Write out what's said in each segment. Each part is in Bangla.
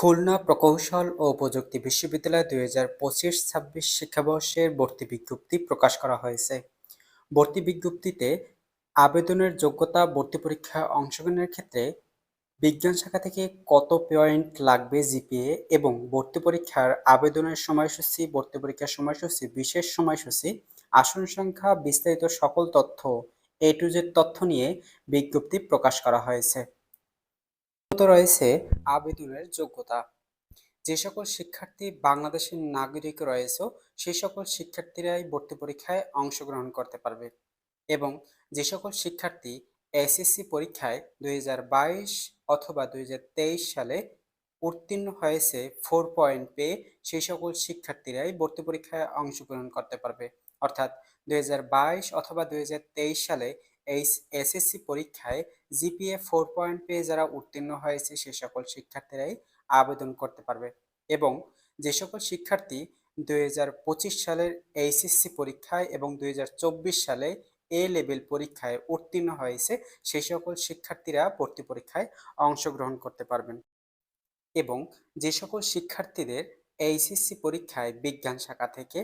খুলনা প্রকৌশল ও প্রযুক্তি বিশ্ববিদ্যালয় দুই হাজার পঁচিশ ছাব্বিশ শিক্ষাবর্ষের ভর্তি বিজ্ঞপ্তি প্রকাশ করা হয়েছে। ভর্তি বিজ্ঞপ্তিতে আবেদনের যোগ্যতা ভর্তি পরীক্ষায় অংশগ্রহণের ক্ষেত্রে বিজ্ঞান শাখা থেকে কত পয়েন্ট লাগবে জিপিএ এবং ভর্তি পরীক্ষার আবেদনের সময়সূচি, ভর্তি পরীক্ষার সময়সূচি, বিশেষ সময়সূচি, আসন সংখ্যা, বিস্তারিত সকল তথ্য এ টু জেড তথ্য নিয়ে বিজ্ঞপ্তি প্রকাশ করা হয়েছে। রয়েছে আবেদনের যোগ্যতা। যে সকল শিক্ষার্থী বাংলাদেশের নাগরিক রয়েছে, সেই সকল শিক্ষার্থীরাই ভর্তি পরীক্ষায় অংশগ্রহণ করতে পারবে এবং যে সকল শিক্ষার্থী এসএসসি পরীক্ষায় দুই হাজার বাইশ অথবা দুই হাজার তেইশ সালে উত্তীর্ণ হয়েছে ফোর পয়েন্ট পেয়ে, সেই সকল শিক্ষার্থীরাই ভর্তি পরীক্ষায় অংশগ্রহণ করতে পারবে। অর্থাৎ দুই হাজার বাইশ অথবা দুই হাজার তেইশ সালে এই এসএসসি পরীক্ষায় জিপিএ ফোর পয়েন্ট পেয়ে যারা উত্তীর্ণ হয়েছে, সে সকল শিক্ষার্থীরাই আবেদন করতে পারবে। এবং যে সকল শিক্ষার্থী দুই হাজার পঁচিশ সালের এইচএসসি পরীক্ষায় এবং দুই হাজার চব্বিশ সালে এ লেভেল পরীক্ষায় উত্তীর্ণ হয়েছে সেই সকল শিক্ষার্থীরা ভর্তি পরীক্ষায় অংশগ্রহণ করতে পারবেন। এবং যে সকল শিক্ষার্থীদের এইচএসসি পরীক্ষায় বিজ্ঞান শাখা থেকে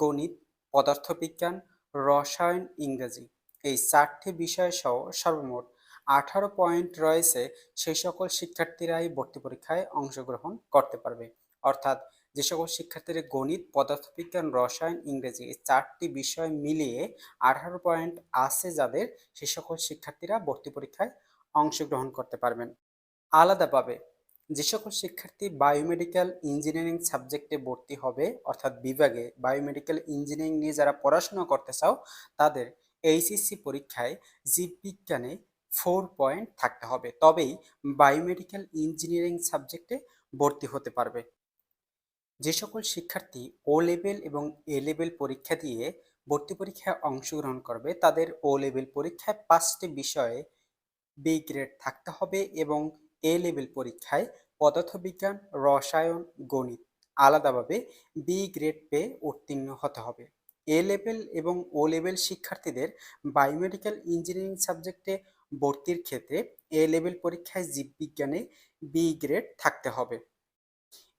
গণিত, পদার্থবিজ্ঞান, রসায়ন, ইংরেজি এই চারটি বিষয় সহ সর্বমোট আঠারো পয়েন্ট রয়েছে সেই সকল শিক্ষার্থীরাই ভর্তি পরীক্ষায় অংশগ্রহণ করতে পারবে। অর্থাৎ যে সকল শিক্ষার্থীদের গণিত, পদার্থবিজ্ঞান, রসায়ন, ইংরেজি এই চারটি বিষয় মিলিয়ে আঠারো পয়েন্ট আছে যাদের সে সকল শিক্ষার্থীরা ভর্তি পরীক্ষায় অংশগ্রহণ করতে পারবেন। আলাদাভাবে যে সকল শিক্ষার্থী বায়োমেডিক্যাল ইঞ্জিনিয়ারিং সাবজেক্টে ভর্তি হবে, অর্থাৎ বিভাগে বায়োমেডিক্যাল ইঞ্জিনিয়ারিং নিয়ে যারা পড়াশোনা করতে চাও, তাদের এইচএসসি পরীক্ষায় জীববিজ্ঞানে ফোর পয়েন্ট থাকতে হবে। তবেই বায়োমেডিক্যাল ইঞ্জিনিয়ারিং সাবজেক্টে ভর্তি হতে পারবে। যে সকল শিক্ষার্থী ও লেভেল এবং এ লেভেল পরীক্ষা দিয়ে ভর্তি পরীক্ষায় অংশগ্রহণ করবে, তাদের ও লেভেল পরীক্ষায় পাঁচটি বিষয়ে বি গ্রেড থাকতে হবে এবং এ লেভেল পরীক্ষায় পদার্থবিজ্ঞান, রসায়ন, গণিত আলাদাভাবে বি গ্রেড পেয়ে উত্তীর্ণ হতে হবে। এ লেভেল এবং ও লেভেল শিক্ষার্থীদের বায়োমেডিক্যাল ইঞ্জিনিয়ারিং সাবজেক্টে ভর্তির ক্ষেত্রে এ লেভেল পরীক্ষায় জীববিজ্ঞানে বি গ্রেড থাকতে হবে।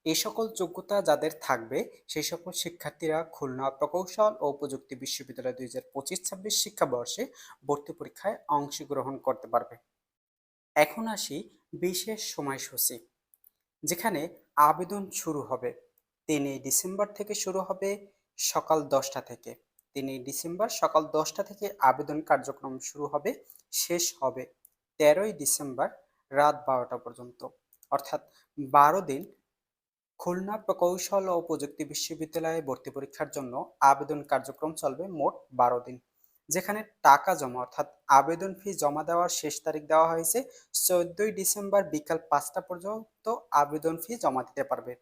এই সকল যোগ্যতা যাদের থাকবে সেই সকল শিক্ষার্থীরা খুলনা প্রকৌশল ও প্রযুক্তি বিশ্ববিদ্যালয় দুই হাজার পঁচিশ ছাব্বিশ শিক্ষাবর্ষে ভর্তি পরীক্ষায় অংশগ্রহণ করতে পারবে। এখন আসি বিশেষ সময়সূচি, যেখানে আবেদন শুরু হবে। তিনই ডিসেম্বর থেকে শুরু হবে সকাল দশটা থেকে। তিনই ডিসেম্বর সকাল দশটা থেকে আবেদন কার্যক্রম শুরু হবে, শেষ হবে তেরোই ডিসেম্বর রাত বারোটা পর্যন্ত। অর্থাৎ বারো দিন খুলনা প্রকৌশল ও প্রযুক্তি বিশ্ববিদ্যালয়ে ভর্তি পরীক্ষার জন্য আবেদন কার্যক্রম চলবে মোট বারো দিন। যেখানে টাকা জমা, অর্থাৎ আবেদন ফি জমা দেওয়ার শেষ তারিখ দেওয়া হয়েছে, চোদ্দই ডিসেম্বর বিকাল পাঁচটা পর্যন্ত আবেদন ফি জমা দিতে পারবে।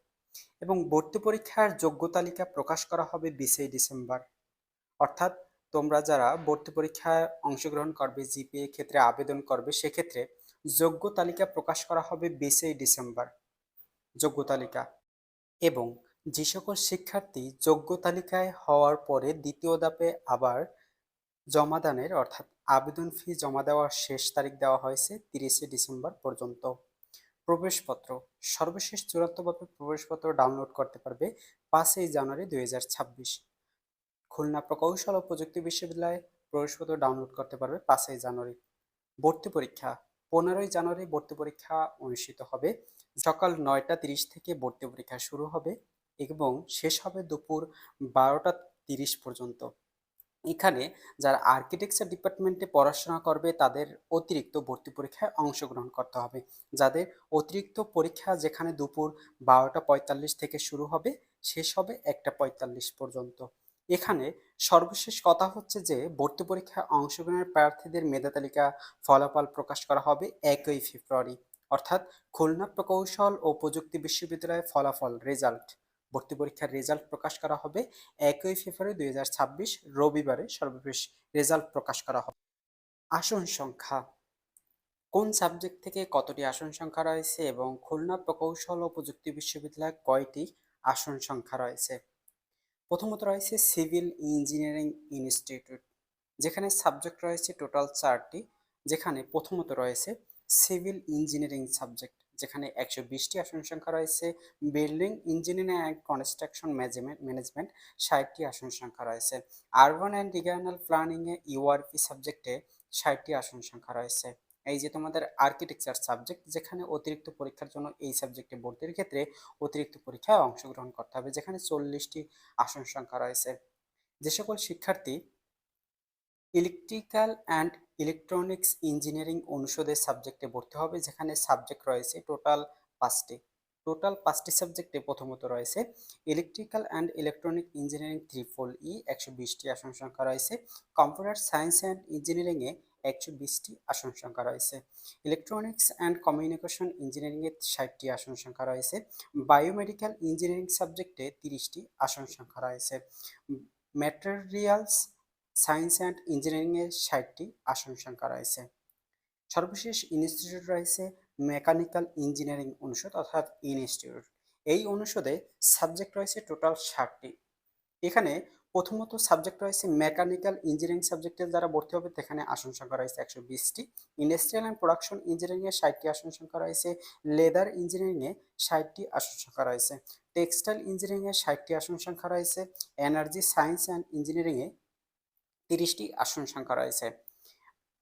এবং ভর্তি পরীক্ষার যোগ্য তালিকা প্রকাশ করা হবে বিশে ডিসেম্বর। অর্থাৎ তোমরা যারা ভর্তি পরীক্ষায় অংশগ্রহণ করবে, জিপিএ ক্ষেত্রে আবেদন করবে, সেক্ষেত্রে যোগ্য তালিকা প্রকাশ করা হবে বিশে ডিসেম্বর। যোগ্য তালিকা। এবং যে সকল শিক্ষার্থী যোগ্য তালিকায় হওয়ার পরে দ্বিতীয় ধাপে আবার জমাদানের অর্থাৎ আবেদন ফি জমা দেওয়ার শেষ তারিখ দেওয়া হয়েছে তিরিশে ডিসেম্বর পর্যন্ত। প্রবেশপত্র। সর্বশেষ চূড়ান্তভাবে প্রবেশপত্র ডাউনলোড করতে পারবে পাঁচই জানুয়ারি দুই হাজার ছাব্বিশ। খুলনা প্রকৌশল ও প্রযুক্তি বিশ্ববিদ্যালয়ে প্রবেশপত্র ডাউনলোড করতে পারবে পাঁচই জানুয়ারি। ভর্তি পরীক্ষা। পনেরোই জানুয়ারি ভর্তি পরীক্ষা অনুষ্ঠিত হবে। সকাল নয়টা তিরিশ থেকে ভর্তি পরীক্ষা শুরু হবে এবং শেষ হবে দুপুর বারোটা তিরিশ পর্যন্ত। এখানে যারা আর্কিটেকচার ডিপার্টমেন্টে পড়াশোনা করবে, তাদের অতিরিক্ত ভর্তি পরীক্ষায় অংশগ্রহণ করতে হবে। যাদের অতিরিক্ত পরীক্ষা যেখানে দুপুর বারোটা পঁয়তাল্লিশ থেকে শুরু হবে, শেষ হবে একটা পঁয়তাল্লিশ পর্যন্ত। এখানে সর্বশেষ কথা হচ্ছে যে, ভর্তি পরীক্ষায় অংশগ্রহণের প্রার্থীদের মেধা তালিকা ফলাফল প্রকাশ করা হবে একই ফেব্রুয়ারি। অর্থাৎ খুলনা প্রকৌশল ও প্রযুক্তি বিশ্ববিদ্যালয়ের ফলাফল রেজাল্ট ভর্তি পরীক্ষার রেজাল্ট প্রকাশ করা হবে। একই ফেব্রুয়ারি দুই হাজার ছাব্বিশ রবিবারে সর্বশেষ রেজাল্ট প্রকাশ করা হবে। আসন সংখ্যা। কোন সাবজেক্ট থেকে কতটি আসন সংখ্যা রয়েছে এবং খুলনা প্রকৌশল ও প্রযুক্তি বিশ্ববিদ্যালয়ে কয়টি আসন সংখ্যা রয়েছে? প্রথমত রয়েছে সিভিল ইঞ্জিনিয়ারিং ইনস্টিটিউট, যেখানে সাবজেক্ট রয়েছে টোটাল চারটি, যেখানে প্রথমত রয়েছে সিভিল ইঞ্জিনিয়ারিং সাবজেক্ট। যেখানে একশো বিশটি আসন সংখ্যা রয়েছে, building, engineering and construction management management ষাটটি আসন সংখ্যা রয়েছে। আরবান অ্যান্ড রিজিওনাল প্ল্যানিংয়ে ইউআরপি সাবজেক্টে ষাটটি আসন সংখ্যা রয়েছে। এই যে তোমাদের আর্কিটেকচার সাবজেক্ট যেখানে অতিরিক্ত পরীক্ষার জন্য এই সাবজেক্টে ভর্তির ক্ষেত্রে অতিরিক্ত পরীক্ষায় অংশগ্রহণ করতে হবে, যেখানে চল্লিশটি আসন সংখ্যা রয়েছে। যে সকল শিক্ষার্থী ইলেকট্রিক্যাল অ্যান্ড ইলেকট্রনিক্স ইঞ্জিনিয়ারিং অনুষদের সাবজেক্টে ভর্তি হবে, যেখানে সাবজেক্ট রয়েছে টোটাল পাঁচটি। টোটাল পাঁচটি সাবজেক্টে প্রথমত রয়েছে electrical and electronic engineering triple E একশো বিশটি আসন সংখ্যা রয়েছে। কম্পিউটার সায়েন্স অ্যান্ড ইঞ্জিনিয়ারিংয়ে একশো বিশটি আসন সংখ্যা রয়েছে। ইলেকট্রনিক্স অ্যান্ড কমিউনিকেশন ইঞ্জিনিয়ারিংয়ে ষাটটি আসন সংখ্যা রয়েছে। বায়োমেডিক্যাল ইঞ্জিনিয়ারিং সাবজেক্টে তিরিশটি আসন সংখ্যা রয়েছে। ম্যাটেরিয়ালস সায়েন্স অ্যান্ড ইঞ্জিনিয়ারিংয়ে ষাটটি আসন সংখ্যা রয়েছে সর্বশেষ ইনস্টিটিউট রয়েছে মেকানিক্যাল ইঞ্জিনিয়ারিং অনুষদ অর্থাৎ ইনস্টিটিউট। এই অনুষদে সাবজেক্ট রয়েছে টোটাল ষাটটি। এখানে প্রথমত সাবজেক্ট রয়েছে মেকানিক্যাল ইঞ্জিনিয়ারিং সাবজেক্টে যারা ভর্তি হবে সেখানে আসন সংখ্যা রয়েছে একশো বিশটি। ইন্ডাস্ট্রিয়াল অ্যান্ড প্রোডাকশন ইঞ্জিনিয়ারিংয়ে ষাটটি আসন সংখ্যা রয়েছে লেদার ইঞ্জিনিয়ারিংয়ে ষাটটি আসন সংখ্যা রয়েছে টেক্সটাইল ইঞ্জিনিয়ারিংয়ে ষাটটি আসন সংখ্যা রয়েছে এনার্জি সায়েন্স অ্যান্ড ইঞ্জিনিয়ারিংয়ে তিরিশটি আসন সংখ্যা রয়েছে।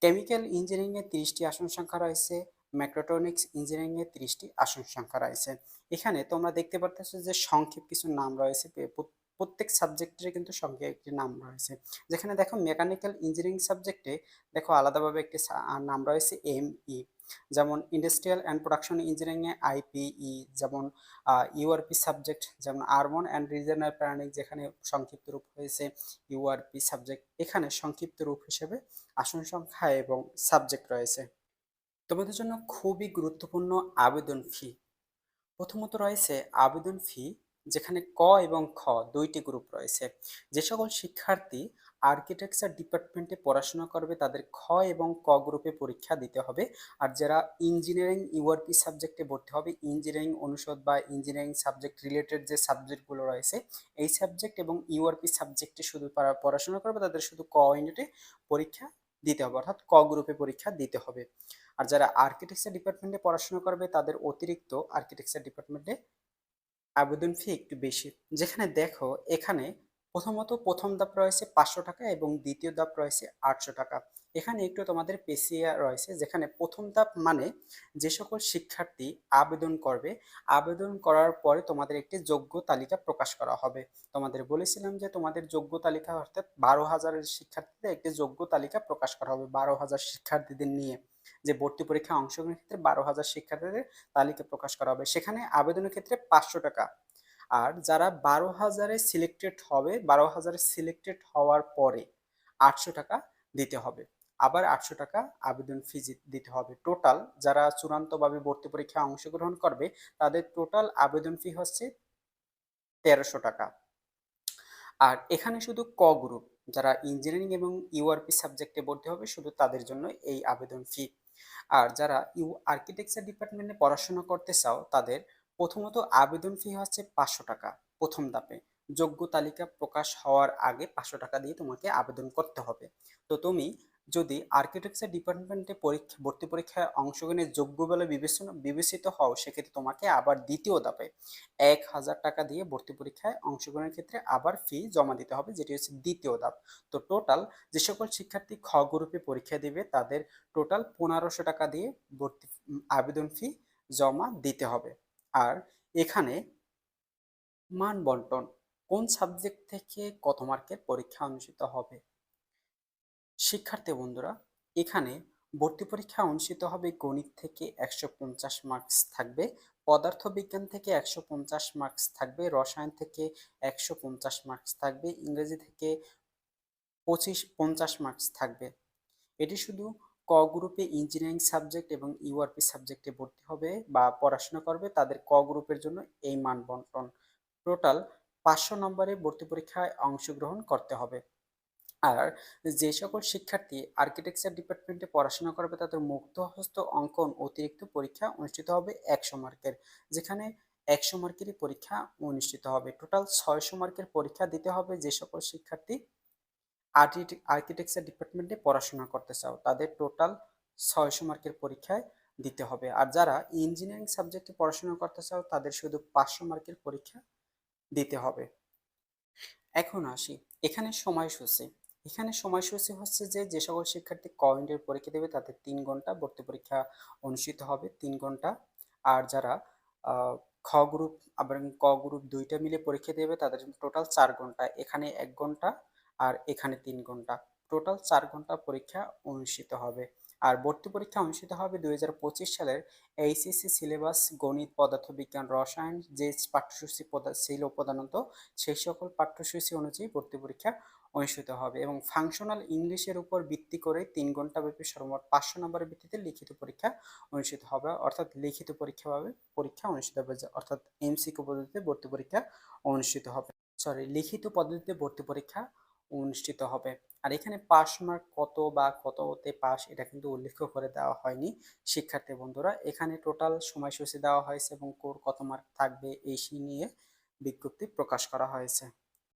কেমিক্যাল ইঞ্জিনিয়ারিংয়ে তিরিশটি আসন সংখ্যা রয়েছে, ম্যাক্রোটনিক্স ইঞ্জিনিয়ারিংয়ে তিরিশটি আসন সংখ্যা রয়েছে। এখানে তোমরা দেখতে পারতেছো যে সংক্ষেপ কিছু নাম রয়েছে প্রত্যেক সাবজেক্টের কিন্তু সঙ্গে একটি নাম রয়েছে। যেখানে দেখো মেকানিক্যাল ইঞ্জিনিয়ারিং সাবজেক্টে দেখো আলাদাভাবে একটি নাম রয়েছে এম ই যেমন ইন্ডাস্ট্রিয়াল অ্যান্ড প্রোডাকশন ইঞ্জিনিয়ারিংয়ে আইপিই যেমন ইউআরপি সাবজেক্ট যেমন আরবান অ্যান্ড রিজনাল প্ল্যানিং যেখানে সংক্ষিপ্ত রূপ হয়েছে ইউআরপি সাবজেক্ট এখানে সংক্ষিপ্ত রূপ হিসেবে আসন সংখ্যা এবং সাবজেক্ট রয়েছে। তোমাদের জন্য খুবই গুরুত্বপূর্ণ আবেদন ফি প্রথমত রয়েছে আবেদন ফি যেখানে ক এবং খ দুইটি গ্রুপ রয়েছে। যে সকল শিক্ষার্থী আর্কিটেকচার ডিপার্টমেন্টে পড়াশোনা করবে, তাদের খ এবং ক গ্রুপে পরীক্ষা দিতে হবে। আর যারা ইঞ্জিনিয়ারিং ইউআরপি সাবজেক্টে ভর্তি হবে ইঞ্জিনিয়ারিং অনুষদ বা ইঞ্জিনিয়ারিং সাবজেক্ট রিলেটেড যে সাবজেক্টগুলো রয়েছে, এই সাবজেক্ট এবং ইউআরপি সাবজেক্টে শুধু পড়াশোনা করবে, তাদের শুধু ক ইউনিটে পরীক্ষা দিতে হবে, অর্থাৎ ক গ্রুপে পরীক্ষা দিতে হবে। আর যারা আর্কিটেকচার ডিপার্টমেন্টে পড়াশোনা করবে, তাদের অতিরিক্ত আর্কিটেকচার ডিপার্টমেন্টে আবেদন ফি একটু বেশি। যেখানে দেখো, এখানে প্রথমত প্রথম ধাপ রয়েছে পাঁচশো টাকা এবং দ্বিতীয় ধাপ রয়েছে আটশো টাকা। এখানে একটু তোমাদের পেশিয়া রয়েছে, যেখানে প্রথম ধাপ মানে যে সকল শিক্ষার্থী আবেদন করবে, আবেদন করার পরে তোমাদের একটি যোগ্য তালিকা প্রকাশ করা হবে। তোমাদের বলেছিলাম যে তোমাদের যোগ্য তালিকা অর্থাৎ বারো হাজারের শিক্ষার্থীদের একটি যোগ্য তালিকা প্রকাশ করা হবে বারো হাজার শিক্ষার্থীদের নিয়ে। যে ভর্তি পরীক্ষায় অংশগ্রহণের ক্ষেত্রে বারো হাজার শিক্ষার্থীদের তালিকা প্রকাশ করা হবে। সেখানে আবেদনের ক্ষেত্রে পাঁচশো টাকা আর যারা বারো হাজারে সিলেক্টেড হবে, বারো হাজারে সিলেক্টেড হওয়ার পরে আটশো টাকা দিতে হবে। আবার আটশো টাকা আবেদন ফি দিতে হবে। টোটাল যারা চূড়ান্তভাবে ভর্তি পরীক্ষায় অংশগ্রহণ করবে, তাদের টোটাল আবেদন ফি হচ্ছে তেরোশো টাকা। আর এখানে শুধু ক গ্রুপ যারা ইঞ্জিনিয়ারিং এবং ইউআরপি সাবজেক্টে ভর্তি হবে, শুধু তাদের জন্য এই আবেদন ফি আর যারা ইউ আর্কিটেকচার ডিপার্টমেন্টে পড়াশোনা করতে চাও, তাদের প্রথমত আবেদন ফি হচ্ছে পাঁচশো টাকা প্রথম ধাপে। যোগ্য তালিকা প্রকাশ হওয়ার আগে পাঁচশো টাকা দিয়ে তোমাকে আবেদন করতে হবে। তো তুমি যদি আর্কিটেকচার ডিপার্টমেন্টে পরীক্ষা, ভর্তি পরীক্ষায় অংশগ্রহণের যোগ্য বলে বিবেচনা, বিবেচিত হও, সেক্ষেত্রে তোমাকে আবার দ্বিতীয় ধাপে এক হাজার টাকা দিয়ে ভর্তি পরীক্ষায় অংশগ্রহণের ক্ষেত্রে আবার ফি জমা দিতে হবে, যেটি হচ্ছে দ্বিতীয় ধাপ। তো টোটাল যে সকল শিক্ষার্থী খ গ্রুপে পরীক্ষা দেবে, তাদের টোটাল পনেরোশো টাকা দিয়ে ভর্তি আবেদন ফি জমা দিতে হবে। আর এখানে মান বন্টন কোন সাবজেক্ট থেকে কত মার্কের পরীক্ষা অনুষ্ঠিত হবে? শিক্ষার্থী বন্ধুরা, এখানে ভর্তি পরীক্ষা অনুষ্ঠিত হবে গণিত থেকে একশো পঞ্চাশ মার্কস থাকবে পদার্থ বিজ্ঞান থেকে একশো পঞ্চাশ মার্কস থাকবে, রসায়ন থেকে একশো পঞ্চাশ মার্কস থাকবে, ইংরেজি থেকে পঁচিশ পঞ্চাশ মার্কস থাকবে। এটি শুধু ক গ্রুপে ইঞ্জিনিয়ারিং সাবজেক্ট এবং ইউআরপি সাবজেক্টে ভর্তি হবে বা পড়াশোনা করবে, তাদের ক গ্রুপের জন্য এই মান বন্টন। টোটাল পাঁচশো নম্বরে ভর্তি পরীক্ষায় অংশগ্রহণ করতে হবে। আর যে সকল শিক্ষার্থী আর্কিটেকচার ডিপার্টমেন্টে পড়াশোনা করবে, তাদের মুক্তহস্ত অঙ্কন অতিরিক্ত পরীক্ষা অনুষ্ঠিত হবে একশো মার্কের, যেখানে একশো মার্কেরই পরীক্ষা অনুষ্ঠিত হবে। টোটাল ছয়শো মার্কের পরীক্ষা দিতে হবে যে সকল শিক্ষার্থী আর্কিটেকচার ডিপার্টমেন্টে পড়াশোনা করতে চাও, তাদের টোটাল ছয়শো মার্কের পরীক্ষায় দিতে হবে। আর যারা ইঞ্জিনিয়ারিং সাবজেক্টে পড়াশোনা করতে চাও, তাদের শুধু পাঁচশো মার্কের পরীক্ষা দিতে হবে। এখন আসি, এখানে সময়সূচি। এখানে সময়সূচি হচ্ছে যে যে সকল শিক্ষার্থী ক ইউনিটের পরীক্ষা দেবে, তাদের তিন ঘণ্টা ভর্তি পরীক্ষা অনুষ্ঠিত হবে, তিন ঘণ্টা। আর যারা খ গ্রুপ আবার ক গ্রুপ দুইটা মিলে পরীক্ষা দেবে, তাদের টোটাল চার ঘণ্টা। এখানে এক ঘণ্টা আর এখানে তিন ঘণ্টা। টোটাল চার ঘণ্টা পরীক্ষা অনুষ্ঠিত হবে। আর ভর্তি পরীক্ষা অনুষ্ঠিত হবে দুই হাজার পঁচিশ সালের এইচএসসি সিলেবাস গণিত, পদার্থবিজ্ঞান, রসায়ন, যে পাঠ্যসূচি ছিল প্রধানত, সেই সকল পাঠ্যসূচি অনুযায়ী ভর্তি পরীক্ষা অনুষ্ঠিত হবে এবং ফাংশনাল ইংলিশের উপর ভিত্তি করে তিন ঘণ্টা ব্যাপী সর্বমোট পাঁচশো নম্বরের ভিত্তিতে লিখিত পরীক্ষা অনুষ্ঠিত হবে। অর্থাৎ লিখিত পরীক্ষাভাবে পরীক্ষা অনুষ্ঠিত হবে অর্থাৎ এমসিকিউ পদ্ধতিতে ভর্তি পরীক্ষা অনুষ্ঠিত হবে। সরি লিখিত পদ্ধতিতে ভর্তি পরীক্ষা অনুষ্ঠিত হবে। আর এখানে পাস মার্ক কত বা কততে পাস এটা কিন্তু উল্লেখ করে দেওয়া হয়নি। শিক্ষার্থী বন্ধুরা, এখানে টোটাল সময়সূচি দেওয়া হয়েছে এবং কোর কত মার্ক থাকবে এই নিয়ে বিজ্ঞপ্তি প্রকাশ করা হয়েছে।